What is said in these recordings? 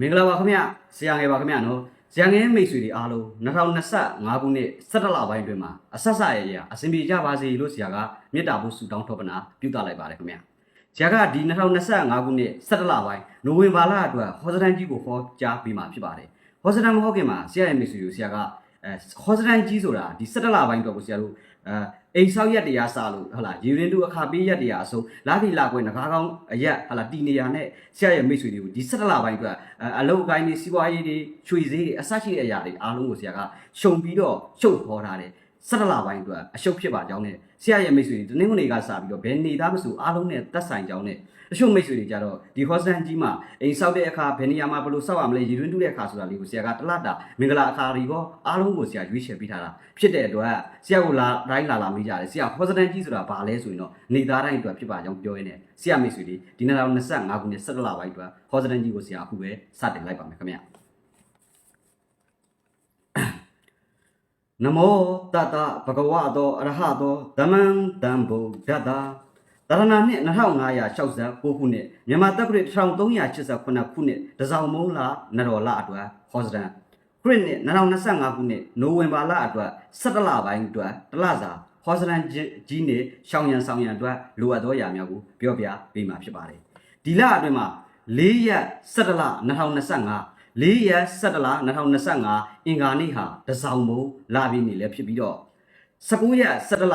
မင်္ဂလာပါခင်ဗျဆရာငယ်ပါခင်ဗျနော်ဆရာငယ်မိတ်ဆွေတွေအားလုံး2025ခုနှစ်17လပိုင်းတွင်မှာအဆက်ဆက်ရရအစဉ်ပြေကြပါစေလို့ဆရာကမေတ္တာဖို့ဆုတောင်းထောပနာပြုသလိုက်ပါတယ်ခင်ဗျဆရာကဒီ2025ခုနှစ်17လပိုင်းနိုဝင်ဘာလအတွက်ဟောစတန်ကြီးကိုဟောကြားပေးမှာဖြစ်ပါတယ်ဟောစတန်မဟုတ်ခင်မှာဆရာရဲ့မိတ်ဆွေကိုဆရာကအဲဟောစတန်ကြီးဆိုတာဒီ17လပိုင်းအတွက်ကိုဆရာတို့ အဲအိမ်ဆောက်ရက်တရားစားလို့ဟုတ်လားရေရင်တူအခါပေးရက်တရားအစုံလာပြီလာခွဲငကားကောင်းအရက်ဟုတ်လားတီနေရနဲ့ဆရာရဲ့မိတ်ဆွေတွေကိုဒီ17လပိုင်းအတွက်အဲအလုပ်အကိုင်းတွေစီးပွားရေးတွေချွေစည်းတွေအစရှိတဲ့အရာတွေအားလုံးကိုဆရာကရှုံပြီးတော့ရှုပ်ခေါ်ထားတယ်17လပိုင်းအတွက်အရှုပ်ဖြစ်ပါကြောင်းနဲ့ဆရာရဲ့မိတ်ဆွေတွေတနင်္ဂနွေကစပြီးတော့ဘယ်နေသားမဆိုအားလုံးနဲ့သက်ဆိုင်ကြောင်းနဲ့ တချို့မိတ်ဆွေတွေကြတော့ဒီဟောစတန်ကြီးမှာအိမ်ဆောက်တဲ့အခါဘယ်နေရာမှာဘယ်လိုဆောက်ရမလဲရည်တွင်းတူးတဲ့အခါဆိုတာလေးကိုဆရာကတလတ်တာမင်္ဂလာအခါတွေကောအားလုံးကိုဆရာရွေးချယ်ပေးထားတာဖြစ်တဲ့အတွက်ဆရာကိုလာတိုင်းလာလာမိကြတယ်ဆရာဟောစတန်ကြီးဆိုတာဘာလဲဆိုရင်တော့နေသားတိုင်းအတွက်ဖြစ်ပါကြောင်းပြောရင်းနဲ့ဆရာမိတ်ဆွေတွေဒီနေ့တော့25ခုနှစ်17လပိုင်းအတွက်ဟောစတန်ကြီးကိုဆရာအခုပဲစတင်လိုက်ပါမယ်ခင်ဗျာနမောတတဘဂဝတောအရဟတောဓမ္မံတံဗုဒ္ဓတာတ ရဏနှစ်2569ခုနှစ်မြန်မာတက္ကရာ1389ခုနှစ်တစောင်းမုံလာနတော်လအတွက်ဟောစတန်ခရစ်နှစ်2025ခုနှစ်နိုဝင်ဘာလအတွက်17လပိုင်းအတွက်တလစာဟောစတန်ကြီးနေရှောင်းရန်ဆောင်ရန်အတွက်လိုအပ်သောအရာများကိုပြောပြပေးမှာဖြစ်ပါတယ်ဒီလအတွင်းမှာ4ရက်17လ2025 4ရက်17လ2025အင်္ဂါနေ့ဟာတစောင်းမုံလာပြီးနေလည်းဖြစ်ပြီးတော့ 19ရက်17လ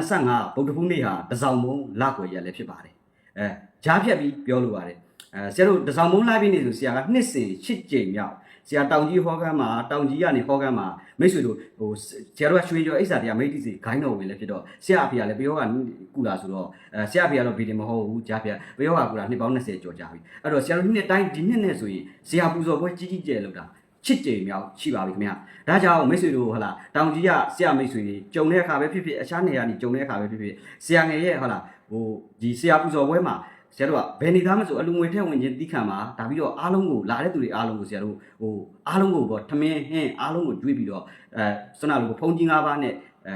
2025ဗုဒ္ဓဖူးနေ့ဟာတစောင်းမုံလကွယ်ရက်လည်းဖြစ်ပါတယ်အဲဂျားဖြတ်ပြီးပြောလိုပါတယ်အဲဆရာတို့တစောင်းမုံလာပြီးနေဆိုဆရာကနှစ်စဉ်8ကြိမ်မြောက်ဆရာတောင်ကြီးဟောကမ်းမှာတောင်ကြီးကနေဟောကမ်းမှာမိတ်ဆွေတို့ဟိုဆရာတို့ကရွှေကျော်အိဆာတရားမိတ်တိစီဂိုင်းတော်ဝင်လည်းဖြစ်တော့ဆရာအဖေကလည်းပယောကကုလာဆိုတော့အဲဆရာအဖေကတော့ဗီဒီမဟုတ်ဘူးကြားပြပယောကကုလာနှစ်ပေါင်း20ကျော်ကြာပြီအဲ့တော့ဆရာတို့နှစ်တိုင်းဒီနှစ်နဲ့ဆိုရင်ဆရာပူဇော်ပွဲကြီးကြီးကျယ်လောက်တာ ချစ်ကြိမ်မြောက်ရှိပါပြီခင်ဗျ။ဒါကြောင့်မိတ်ဆွေတို့ဟလာတောင်ကြီးကဆရာမိတ်ဆွေတွေကြုံတဲ့အခါပဲဖြစ်ဖြစ်အခြားနေရာနေကြုံတဲ့အခါပဲဖြစ်ဖြစ်ဆရာငယ်ရဲ့ဟလာဟိုဒီဆရာပူဇော်ပွဲမှာဆရာတို့ကဘယ်နေသားမဆိုအလူငွေထက်ဝင်ချင်းတိခံမှာဒါပြီးတော့အားလုံးကိုလာတဲ့သူတွေအားလုံးကိုဆရာတို့ဟိုအားလုံးကိုပေါ့ထမင်းဟင်းအားလုံးကိုတွေးပြီးတော့အဲစွနာလိုဖုန်ကြီး၅ပါးနဲ့အဲ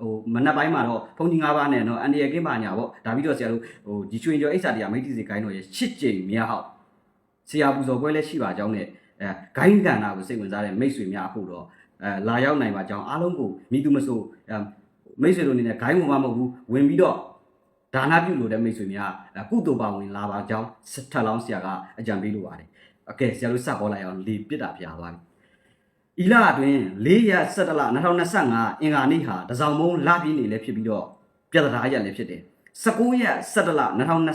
ဟိုမနက်ပိုင်းမှာတော့ဖုန်ကြီး၅ပါးနဲ့နော်အန်ဒီရကင်းပါညာပေါ့ဒါပြီးတော့ဆရာတို့ဟိုဒီချွေကျော်အိဆာတရားမိတ်တိစီခိုင်းတော့ရဲ့ရှစ်ကြိမ်မြောက်ဆရာပူဇော်ပွဲလည်းရှိပါကြောင်းနဲ့ အဲဂိုင်းကန္နာကိုစိတ်ဝင်စားတဲ့မိတ်ဆွေများအခုတော့အဲလာရောက်နိုင်ပါကြောင်းအားလုံးကိုမိသူမဆိုအဲမိတ်ဆွေတို့အနေနဲ့ဂိုင်းဝင်မှာမဟုတ်ဘူးဝင်ပြီးတော့ဒါနပြုလို့တဲ့မိတ်ဆွေများကုသိုလ်ပါဝင်လာပါကြောင်းထပ်လောင်းဆရာကအကြံပေးလိုပါတယ်အကဲဆရာတို့စပေါ်လိုက်အောင်လေပြစ်တာပြသွားပြီဤလအတွင်း4ရက်17လ2025အင်္ဂါနေ့ဟာတစောင်းမုံလပြည့်နေလည်းဖြစ်ပြီးတော့ပြဿနာရက်လည်းဖြစ်တယ်19ရက်17လ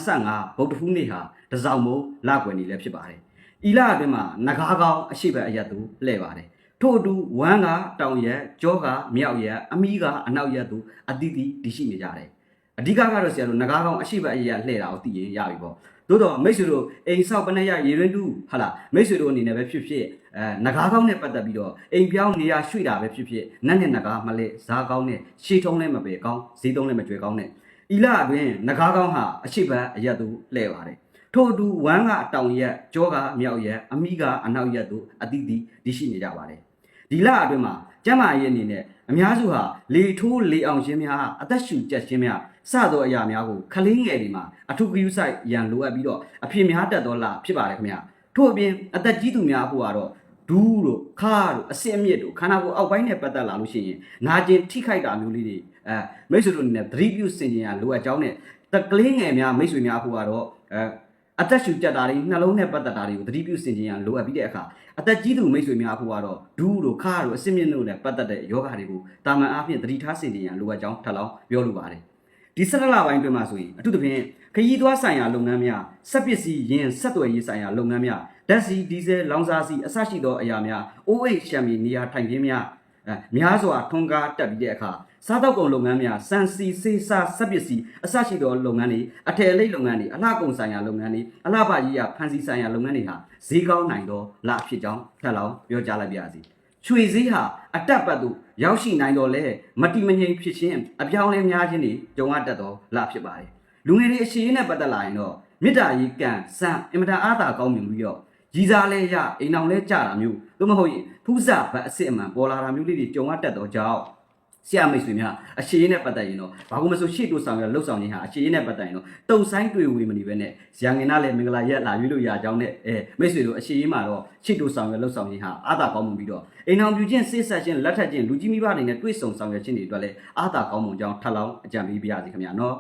2025ဗုဒ္ဓဟူးနေ့ဟာတစောင်းမုံလကွယ်နေလည်းဖြစ်ပါတယ် ဤလအတွင်းမှာနဂါးကောင်းအရှိဘက်အရက်သူလှည့်ပါတယ်ထို့အတူဝမ်းကတောင်ရက်ကြောကမြောက်ရက်အမီးကအနောက်ရက်သူအတိတိတရှိနေကြတယ်အဓိကကတော့ဆရာတို့ငကားကောင်းအရှိဘအရက်လှည့်တာကိုသိရင်ရပြီပေါ့သို့တော့မိတ်ဆွေတို့အိမ်ဆောက်ပနက်ရရေရင်းတူဟာလားမိတ်ဆွေတို့အနေနဲ့ပဲဖြစ်ဖြစ်အဲငကားကောင်းနဲ့ပတ်သက်ပြီးတော့အိမ်ပြောင်းနေရရွှေ့တာပဲဖြစ်ဖြစ်နတ်နဲ့ငကားမလဲဇားကောင်းနဲ့ရှေးထုံးလည်းမပေကောင်းဈေးတုံးလည်းမကြွယ်ကောင်းနဲ့ဤလအတွင်းငကားကောင်းဟာအရှိဘအရက်သူလှည့်ပါတယ် ထို့အတူဝမ်းကအတောင်ရက်ကြောကမြောက်ရက်အမိကအနောက်ရက်တို့အတိတိတရှိနေကြပါတယ်ဒီလအတွင်းမှာကျမ်းမာရေးအနေနဲ့အများစုဟာလေထိုးလေအောင်ခြင်းများအသက်ရှူကျက်ခြင်းများစသောအရာများကိုခလင်းငယ်တွေမှာအထုကယူဆိုင်ရန်လိုအပ်ပြီးတော့အဖြစ်များတက်တော့လာဖြစ်ပါတယ်ခင်ဗျာထို့အပြင်အသက်ကြီးသူများဖို့ကတော့ဒူးတို့ခါတို့အစစ်အမြစ်တို့ခန္ဓာကိုယ်အောက်ပိုင်းနဲ့ပတ်သက်လာလို့ရှိရင်နာကျင်ထိခိုက်တာမျိုးလေးတွေအဲမိတ်ဆွေတို့အနေနဲ့သတိပြုစင်ကြင်ရလိုအပ်ကြောင်းနဲ့တကလေးငယ်များမိတ်ဆွေများဖို့ကတော့အဲ အသက်ရှူကြက်တာတွေနှလုံးနဲ့ပတ်သက်တာတွေကိုသတိပြုစင်ကြင်ရလိုအပ်ပြီးတဲ့အခါအသက်ကြီးသူမိတ်ဆွေများဖို့ကတော့ဒူးတို့ခါတို့အစစ်မြစ်တို့နဲ့ပတ်သက်တဲ့ယောဂတွေကိုတာမန်အားဖြင့်သတိထားစင်ကြင်ရလိုအပ်ကြောင်းထပ်လောင်းပြောလိုပါတယ်ဒီဆက်လက်လပိုင်းတွင်မှာဆိုရင်အထူးသဖြင့်ခရီးသွားဆိုင်ရာလုပ်ငန်းများစက်ပစ္စည်းယင်းဆက်သွယ်ရေးဆိုင်ရာလုပ်ငန်းများဓာတ်ဆီဒီဇယ်လောင်စာဆီအစရှိသောအရာများအိုးအိတ်ရှံမီနေရာထိုင်ခင်းများအဲများစွာထွန်းကားတက်ပြီးတဲ့အခါ စားတောက်ကုန်လုပ်ငန်းများစံစီစေးစားစက်ပစ္စည်းအစရှိသောလုပ်ငန်းတွေအထည်လိပ်လုပ်ငန်းတွေအလှကုန်ဆိုင်ရာလုပ်ငန်းတွေအလှပကြီးရာဖန်စီဆိုင်ရာလုပ်ငန်းတွေဟာဈေးကောင်းနိုင်သောလဖြစ်ကြောင်းထပ်လောင်းပြောကြားလိုက်ပါရစေချွေဈေးဟာအတက်ပတ်သို့ရောက်ရှိနိုင်တော့လဲမတိမငြိမ်ဖြစ်ခြင်းအပြောင်းလဲများခြင်းတွေကြုံရတတ်သောလဖြစ်ပါတယ်လူငယ်တွေအရှိန်နဲ့ပတ်သက်လာရင်တော့မေတ္တာရေးကံစံအင်မတန်အားသာကောင်းမြင်ပြီးတော့ကြီးစားလဲရအိမ်အောင်လဲကြတာမျိုးသို့မဟုတ်ရင်ဖူးစာဗတ်အစ်စ်အမှန်ပေါ်လာတာမျိုးလေးတွေကြုံရတတ်တော့ကြောင့် ဆဆရာမိတ်ဆွေများအရှိရင်နဲ့ပတ်သက်ရင်တော့ဘာလို့မဆိုရှေ့တိုးဆောင်ရလှုပ်ဆောင်ခြင်းဟာအရှိရင်နဲ့ပတ်သက်ရင်တော့တုံဆိုင်တွေ့ဝေမနေပဲနဲ့ဇာငင်နာလည်းမင်္ဂလာရက်လာရွေးလို့ရကြောင်းနဲ့အဲမိတ်ဆွေတို့အရှိရင်မှာတော့ရှေ့တိုးဆောင်ရလှုပ်ဆောင်ခြင်းဟာအာသာကောင်းမှုပြီးတော့အိမ်အောင်ပြူချင်းစိတ်ဆက်ခြင်းလက်ထက်ခြင်းလူကြီးမိဘတွေနဲ့တွေ့ဆုံဆောင်ရခြင်းတွေအတွက်လည်းအာသာကောင်းမှုကြောင်းထပ်လောင်းအကြံပေးပါရစေခင်ဗျာနော်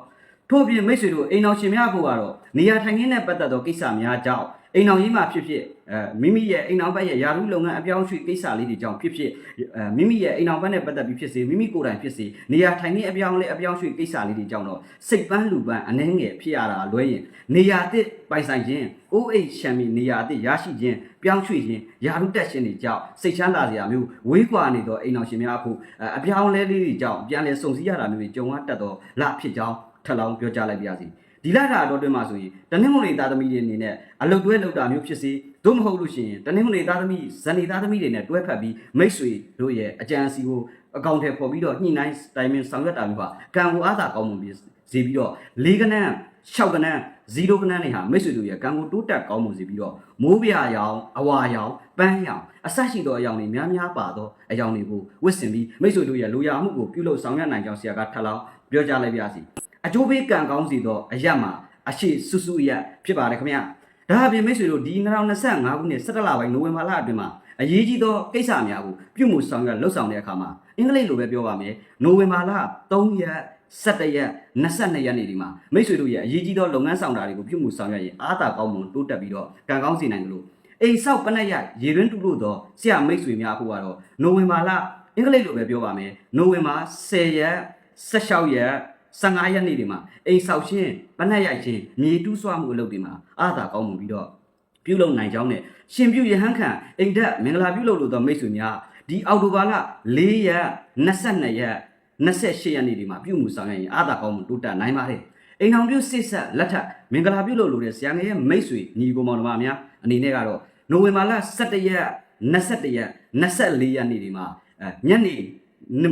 ထို့ပြင်မိတ်ဆွေတို့အိမ်အောင်ရှင်များဖို့ကတော့နေရာထိုင်ခင်းနဲ့ပတ်သက်သောကိစ္စများကြောင့် အိမ်အောင်ကြီးမှာဖြစ်ဖြစ်အဲမိမိရဲ့အိမ်အောင်ဘက်ရဲ့ယာရုလုပ်ငန်းအပြောင်းအရွှေ့ကိစ္စလေးတွေကြောင့်ဖြစ်ဖြစ်အဲမိမိရဲ့အိမ်အောင်ဘက်နဲ့ပတ်သက်ပြီးဖြစ်စေမိမိကိုယ်တိုင်ဖြစ်စေနေရာထိုင်ခင်းအပြောင်းလဲအပြောင်းအရွှေ့ကိစ္စလေးတွေကြောင့်တော့စိတ်ပန်းလူပန်းအနှဲငယ်ဖြစ်ရတာလွဲရင်နေရာတစ်ပိုင်ဆိုင်ခြင်းအိုးအိတ်ရှံမီနေရာတစ်ရရှိခြင်းပြောင်းရွှေ့ခြင်းယာရုတက်ခြင်းတွေကြောင့်စိတ်ချမ်းသာစရာမျိုးဝေးကွာနေသောအိမ်အောင်ရှင်များအခုအပြောင်းလဲလေးတွေကြောင့်ပြန်လဲစုံစည်းရတာမျိုးတွေကြုံရတတ်သောလဖြစ်ကြောင်းထပ်လောင်းပြောကြားလိုက်ပါရစေ။ ဒီလတာတော့တွင်မှာဆိုရင်တနင်္ဂနွေသားသမီးတွေအနေနဲ့အလုတ်တွဲလောက်တာမျိုးဖြစ်စေသို့မဟုတ်လို့ရှိရင်တနင်္ဂနွေသားသမီးဇနီးသားသမီးတွေနဲ့တွဲဖက်ပြီးမိတ်ဆွေတို့ရဲ့အကြံအစီကိုအကောင့်ထဲပေါ်ပြီးတော့ညှိနှိုင်းတိုင်ပင်ဆောင်ရွက်တာမျိုးဟာကံကိုအားသာကောင်းမှုပြီးစီပြီးတော့လေးကန န်း၆ကနန်း0ကနန်းတွေဟာမိတ်ဆွေတို့ရဲ့ကံကိုတိုးတက်ကောင်းမှုစီပြီးတော့မိုးပြရောင်အဝါရောင်ပန်းရောင်အဆက်ရှိသောအယောင်တွေများများပါသောအယောင်တွေကိုဝစ်စင်ပြီးမိတ်ဆွေတို့ရဲ့လူရမှုကိုပြုလုပ်ဆောင်ရွက်နိုင်ကြောင်းဆရာကထပ်လောင်းပြောကြားလိုက်ပါစီအကျိုးပေးကံကောင်းစီသောအရက်မှာအရှိစုစုရက်ဖြစ်ပါတယ်ခင်ဗျာဒါအပြင်မိတ်ဆွေတို့ဒီ2025ခုနှစ်17လပိုင်းနိုဝင်ဘာလအတွင်းမှာအရေးကြီးသောကိစ္စများကိုပြုမှုဆောင်ရွက်လှုပ်ဆောင်တဲ့အခါမှာအင်္ဂလိပ်လိုပဲပြောပါမယ်နိုဝင်ဘာလ3ရက် 17ရက်22ရက်နေ့ဒီမှာမိတ်ဆွေတို့ရဲ့အရေးကြီးသောလုပ်ငန်းဆောင်တာတွေကိုပြုမှုဆောင်ရွက်ရင်အားသာကောင်းမှုတိုးတက်ပြီးတော့ကံကောင်းစေနိုင်တယ်လို့အိမ်ဆောက်ပနက်ရရေရင်းတူလို့သောဆရာမိတ်ဆွေများအခုကတော့နိုဝင်ဘာလအင်္ဂလိပ်လိုပဲပြောပါမယ်နိုဝင်ဘာ10ရက်16ရက်15ရက်နေ့ဒီမှာအိမ်ဆောက်ရှင်းပနက်ရိုက်ချင်းမြေတူးဆွမှုအလုပ်တွေမှာအားသာကောင်းမှုပြီးတော့ပြုလုပ်နိုင်ကြောင်းနဲ့ရှင်ပြုရဟန်းခံအိမ်တက်မင်္ဂလာပြုလုပ်လို့သောမိတ်ဆွေများဒီအောက်တိုဘာလ4ရက်22ရက် 28ရက်နေ့ဒီမှာပြုမှုဆောင်ရွက်ရင်အားသာကောင်းမှုတိုးတက်နိုင်ပါတယ်အိမ်အောင်ပြုစစ်ဆက်လက်ထပ်မင်္ဂလာပြုလုပ်လို့တဲ့ဆရာငယ်ရဲ့မိတ်ဆွေညီကိုမောင်နှမများအနေနဲ့ကတော့နိုဝင်ဘာလ17ရက်21ရက်24ရက်နေ့ဒီမှာအဲညနေ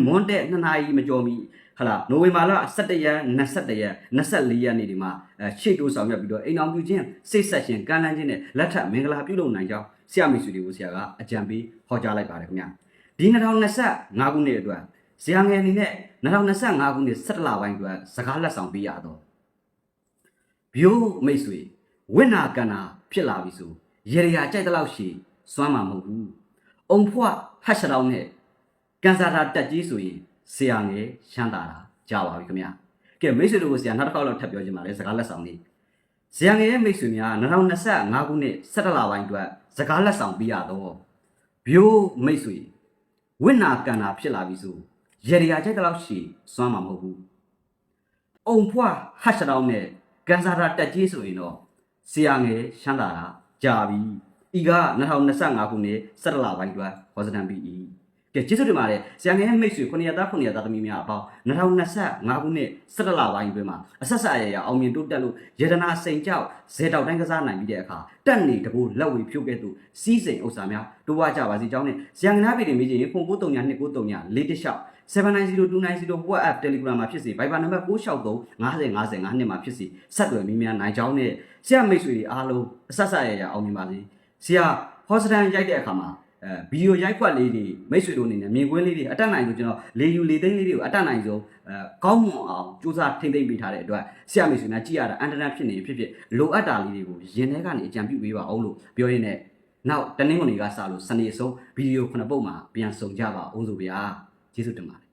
မွန်းတဲ့2နာရီမကျော်မီဟလာနိုဝင်ဘာလ17ရက်21ရက်24ရက်နေ့ဒီမှာအဲရှေ့တိုးဆောင်ရွက်ပြီးတော့အိမ်အောင်ပြုခြင်းစိတ်ဆက်ရှင်ကမ်းလှမ်းခြင်းနဲ့လက်ထပ်မင်္ဂလာပြုလုပ်နိုင်ကြောင်းဆရာမိတ်ဆွေတွေကိုဆရာကအကြံပေးဟောကြားလိုက်ပါတယ်ခင်ဗျာဒီ2025ခုနှစ်အတွက် ဆရာငယ်အနေနဲ့2025ခုနှစ်17လပိုင်းအတွက်စကားလက်ဆောင်ပေးရတော့ဘိုးမိတ်ဆွေဝိနာကန္နာဖြစ်လာပြီဆိုရေရရာကြိုက်တဲ့လောက်ရှိစွမ်းမှာမဟုတ်ဘူးအုံဖွားဟတ်ရှတောင်းနဲ့ကန်စာတာတက်ကြီးဆိုရင်ဆရာငယ်ရှမ်းတာတာကြားပါပြီခင်ဗျာကဲမိတ်ဆွေတို့ကိုဆရာနောက်တစ်ခေါက်လောက်ထပ်ပြောချင်ပါတယ်စကားလက်ဆောင်လေးဆရာငယ်ရဲ့မိတ်ဆွေများ2025ခုနှစ်17လပိုင်းအတွက်စကားလက်ဆောင်ပေးရတော့ဘိုးမိတ်ဆွေဝိနာကန္နာဖြစ်လာပြီဆို ရေရရာကြိုက်တဲ့လောက်ရှိစွမ်းမှာမဟုတ်ဘူးအုံဖွားဟတ်ရှတောင်းနဲ့ကန်စာတာတက်ကြီးဆိုရင်တော့ဆရာငယ်ရှမ်းတာတာကြာပြီဤက2025ခုနှစ်17လပိုင်းအတွက်ဝါဇနံပီဤ ကဲကျေးဇူးတင်ပါတယ်ဆရာငယ်မိတ်ဆွေ900သား900သားသမီးများအပေါင်း2025ခုနှစ်17လပိုင်းအတွင်းမှာအဆက်ဆက်ရရအောင်မြင်တိုးတက်လို့ယေဒနာစိန်ကြောက်ဇေတောက်တိုင်းကစားနိုင်ပြီးတဲ့အခါတက်နေတကူလက်ဝေဖြိုးခဲ့သူစီးစိန်ဥစ္စာများတိုးဝကြပါစီကြောင်းနဲ့ဆရာငနာပေတင်မိချင်းဖုန်939 293 4တစ်လျှောက်790290 WhatsApp Telegram မှာဖြစ်စေ Viber နံပါတ်663 50 50 5နှစ်မှာဖြစ်စေဆက်သွယ်မိများနိုင်ကြောင်းနဲ့ဆရာမိတ်ဆွေတွေအားလုံးအဆက်ဆက်ရရအောင်မြင်ပါစေဆရာဟောစတန်ရိုက်တဲ့အခါမှာ အဲဗီဒီယိုရိုက်ခွက်လေးတွေမိတ်ဆွေတို့အနေနဲ့မြင်ကွင်းလေးတွေအတက်နိုင်လို့ကျွန်တော်လေယူလေသိန်းလေးတွေကိုအတက်နိုင်ဆုံးအဲကောင်းမွန်အောင်စူးစမ်းထိမ့်သိမ့်ပေးထားတဲ့အတွက်ဆရာမိတ်ဆွေများကြည့်ရတာအင်တာနက်ဖြစ်နေဖြစ်ဖြစ်လိုအပ်တာလေးတွေကိုရင်ထဲကနေအကြံပြုပေးပါအောင်လို့ပြောရင်းနဲ့နောက်တနင်္ဂနွေကစလို့စနေဆုံးဗီဒီယိုခုနှစ်ပုတ်မှာပြန်ဆောင်ကြပါအောင်ဆိုဗျာကျေးဇူးတင်ပါတယ်